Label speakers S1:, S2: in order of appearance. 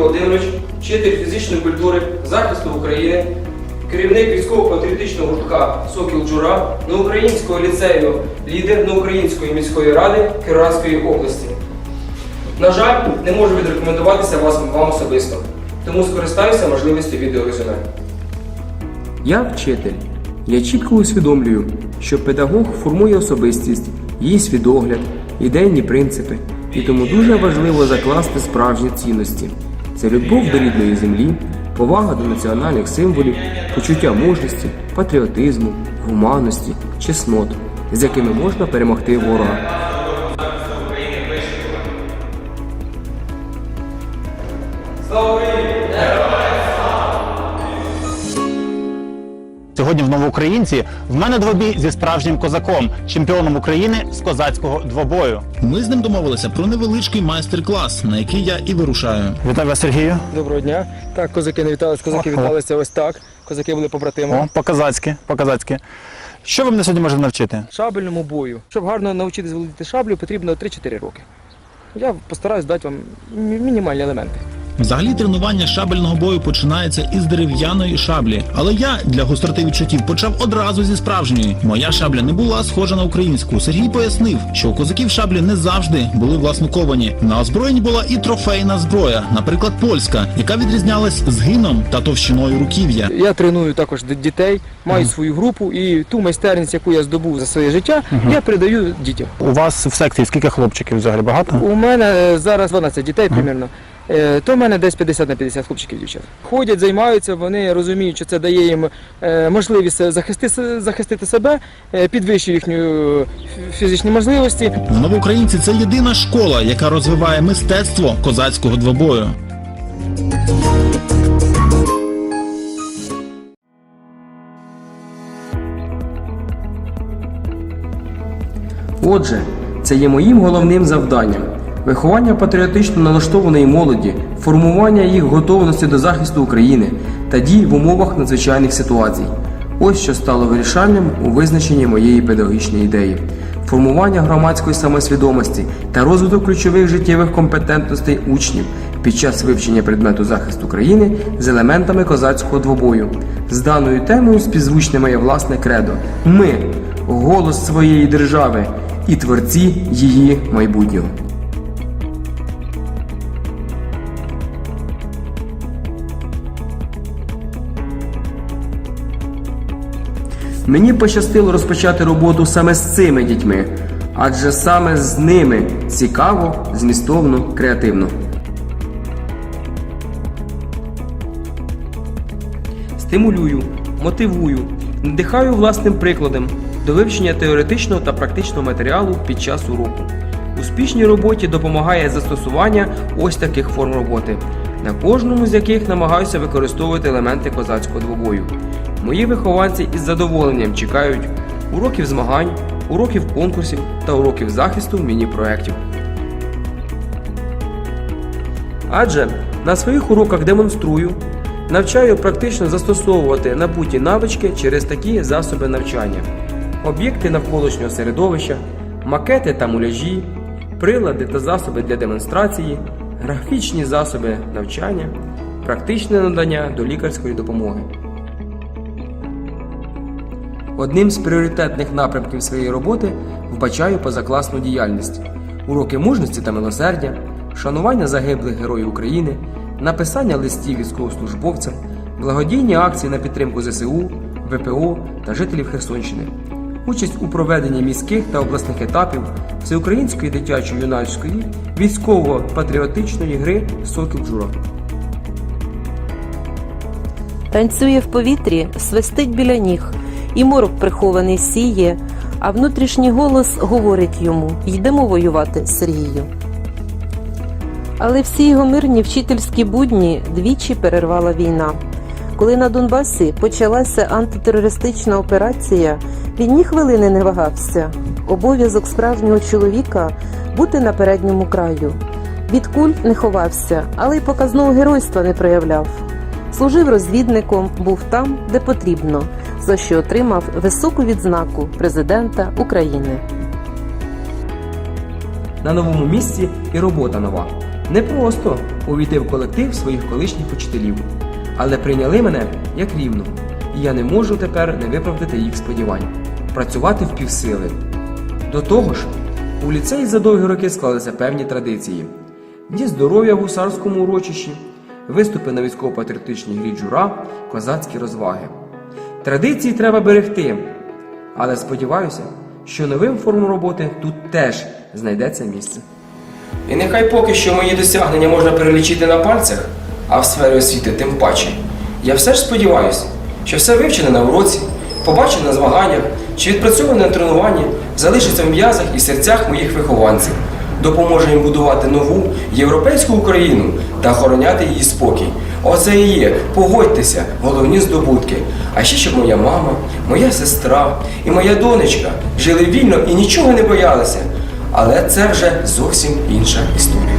S1: Володимирович, вчитель фізичної культури, захисту України, керівник військово-патріотичного гуртка Сокіл Джура Неукраїнського ліцею, лідер Неукраїнської міської ради Кіровоградської області. На жаль, не можу відрекомендуватися вас вам особисто, тому скористаюся можливістю відеорезюме. Я вчитель. Я чітко усвідомлюю, що педагог формує особистість, її свідогляд, ідейні принципи, і тому дуже важливо закласти справжні цінності. Це любов до рідної землі, повага до національних символів, почуття мужності, патріотизму, гуманності, чеснот, з якими можна перемогти ворога.
S2: Сьогодні в Новоукраїнці в мене двобій зі справжнім козаком, чемпіоном України з козацького двобою.
S3: Ми з ним домовилися про невеличкий майстер-клас, на який я і вирушаю.
S2: Вітаю вас, Сергію.
S1: Доброго дня. Так, козаки не віталися, козаки віталися ось так. Козаки були побратимами.
S2: О, по-козацьки, по-козацьки. Що ви мене сьогодні можете навчити?
S1: Шабельному бою. Щоб гарно навчитися володіти шаблею, потрібно 3-4 роки. Я постараюсь дати вам мінімальні елементи.
S3: Взагалі тренування шабельного бою починається із дерев'яної шаблі, але я для гостроти відчуттів почав одразу зі справжньої. Моя шабля не була схожа на українську. Сергій пояснив, що у козаків шаблі не завжди були власноковані. На озброєнні була і трофейна зброя, наприклад, польська, яка відрізнялась згином та товщиною руків'я.
S1: Я треную також дітей, маю свою групу і ту майстерність, яку я здобув за своє життя, я передаю дітям.
S2: У вас в секції скільки хлопчиків взагалі багато?
S1: У мене е, зараз 12 дітей примірно. Е, То в мене десь 50 на 50 хлопчиків і дівчат. Ходять, займаються, вони розуміють, що це дає їм е, можливість захистити, захистити себе, е, підвищує їхню фізичні можливості.
S3: В новоукраїнці це єдина школа, яка розвиває мистецтво козацького двобою.
S4: Отже, це є моїм головним завданням виховання патріотично налаштованої молоді, формування їх готовності до захисту України та дій в умовах надзвичайних ситуацій. Ось що стало вирішальним у визначенні моєї педагогічної ідеї. Формування громадської самосвідомості та розвиток ключових життєвих компетентностей учнів під час вивчення предмету захисту країни з елементами козацького двобою. З даною темою співзвучне моє власне кредо. Ми голос своєї держави і творці її майбутнього. Мені пощастило розпочати роботу саме з цими дітьми, адже саме з ними цікаво, змістовно, креативно. Стимулюю, мотивую, надихаю власним прикладом до вивчення теоретичного та практичного матеріалу під час уроку. Успішній роботі допомагає застосування ось таких форм роботи, на кожному з яких намагаюся використовувати елементи козацького двобою. Мої вихованці із задоволенням чекають уроків змагань, уроків конкурсів та уроків захисту міні-проєктів. Адже на своїх уроках демонструю, навчаю практично застосовувати набуті навички через такі засоби навчання: об'єкти навколишнього середовища, макети та муляжі, прилади та засоби для демонстрації, графічні засоби навчання, практичне надання до лікарської допомоги. Одним з пріоритетних напрямків своєї роботи вбачаю позакласну діяльність, уроки мужності та милосердя, шанування загиблих героїв України, написання листів військовослужбовцям, благодійні акції на підтримку ЗСУ, ВПО та жителів Херсонщини, участь у проведенні міських та обласних етапів всеукраїнської дитячо-юнацької військово-патріотичної гри Сокіл Джура.
S5: Танцює в повітрі, свистить біля ніг, і морок прихований сіє, а внутрішній голос говорить йому йдемо воювати, Сергію. Але всі його мирні вчительські будні двічі перервала війна. Коли на Донбасі почалася антитерористична операція, він ні хвилини не вагався. Обов'язок справжнього чоловіка бути на передньому краю. Від куль не ховався, але й показного геройства не проявляв. Служив розвідником, був там, де потрібно, за що отримав високу відзнаку президента України.
S4: на новому місці і робота нова. Не просто увійти в колектив своїх колишніх учителів, але прийняли мене як рівну, і я не можу тепер не виправдати їх сподівань, працювати в півсили. До того ж, у ліцеї за довгі роки склалися певні традиції: дні здоров'я в гусарському урочищі, виступи на військово-патріотичній грі джура, козацькі розваги. Традиції треба берегти, але сподіваюся, що новим формам роботи тут теж знайдеться місце.
S1: І нехай поки що мої досягнення можна перелічити на пальцях, а в сфері освіти тим паче. Я все ж сподіваюся, що все вивчене на уроці, побачене на змаганнях чи відпрацьоване на тренуванні залишиться в м'язах і серцях моїх вихованців, допоможе їм будувати нову європейську Україну та охороняти її спокій. Оце і є, погодьтеся, головні здобутки. А ще щоб моя мама, моя сестра і моя донечка жили вільно і нічого не боялися. Але це вже зовсім інша історія.